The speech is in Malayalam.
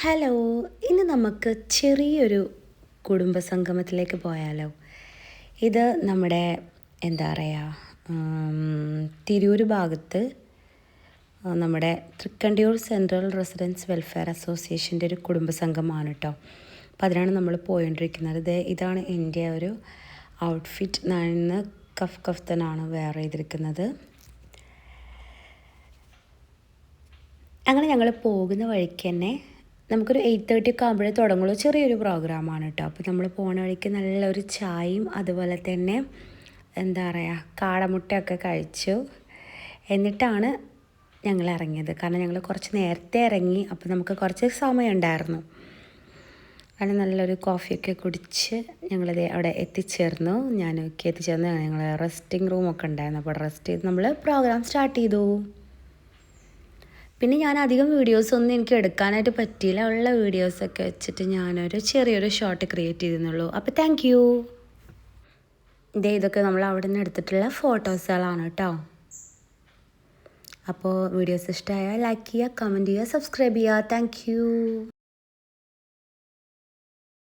ഹലോ ഇന്ന് നമുക്ക് ചെറിയൊരു കുടുംബ സംഗമത്തിലേക്ക് പോയാലോ? ഇത് നമ്മുടെ എന്താ പറയുക തിരൂർ ഭാഗത്ത് നമ്മുടെ തൃക്കണ്ടിയൂർ സെൻട്രൽ റെസിഡൻസ് വെൽഫെയർ അസോസിയേഷന്റെ ഒരു കുടുംബ സംഗമാണ് കേട്ടോ അപ്പം അതിനാണ് നമ്മൾ പോയിക്കൊണ്ടിരിക്കുന്നത്. ഇത് ഇതാണ് എന്റെ ഒരു ഔട്ട്ഫിറ്റ് ഞാൻ കഫ് കഫ്തനാണ് വെയർ ചെയ്തിരിക്കുന്നത്. അങ്ങനെ ഞങ്ങൾ പോകുന്ന വഴിക്ക് തന്നെ നമുക്കൊരു എയ്റ്റ് തേർട്ടി ഒക്കെ ആകുമ്പോഴേ തുടങ്ങുള്ളൂ. ചെറിയൊരു പ്രോഗ്രാമാണ് കേട്ടോ അപ്പോൾ നമ്മൾ പോണ വഴിക്ക് നല്ലൊരു ചായയും അതുപോലെ തന്നെ എന്താ പറയുക കാടമുട്ടയൊക്കെ കഴിച്ചു. എന്നിട്ടാണ് ഞങ്ങൾ ഇറങ്ങിയത്. കാരണം ഞങ്ങൾ കുറച്ച് നേരത്തെ ഇറങ്ങി. അപ്പോൾ നമുക്ക് കുറച്ച് സമയം ഉണ്ടായിരുന്നു. അങ്ങനെ നല്ലൊരു കോഫിയൊക്കെ കുടിച്ച് ഞങ്ങളിത് അവിടെ എത്തിച്ചേർന്നു. ഞാനൊക്കെ എത്തിച്ചേർന്ന് ഞങ്ങൾ റെസ്റ്റിംഗ് റൂമൊക്കെ ഉണ്ടായിരുന്നു. അപ്പോൾ റെസ്റ്റ് ചെയ്ത് നമ്മൾ പ്രോഗ്രാം സ്റ്റാർട്ട് ചെയ്തു. പിന്നെ ഞാൻ അധികം വീഡിയോസ് ഒന്നും എനിക്ക് എടുക്കാനായിട്ട് പറ്റിയില്ല. ഉള്ള വീഡിയോസൊക്കെ വെച്ചിട്ട് ഞാനൊരു ചെറിയൊരു ഷോർട്ട് ക്രിയേറ്റ് ചെയ്തെന്നുള്ളൂ അപ്പോൾ താങ്ക് യു ഇതേ ഇതൊക്കെ നമ്മൾ അവിടെ നിന്ന് എടുത്തിട്ടുള്ള ഫോട്ടോസുകളാണ് കേട്ടോ അപ്പോൾ വീഡിയോസ് ഇഷ്ടമായാൽ ലൈക്ക് ചെയ്യുക കമന്റ് ചെയ്യുക സബ്സ്ക്രൈബ് ചെയ്യുക. താങ്ക്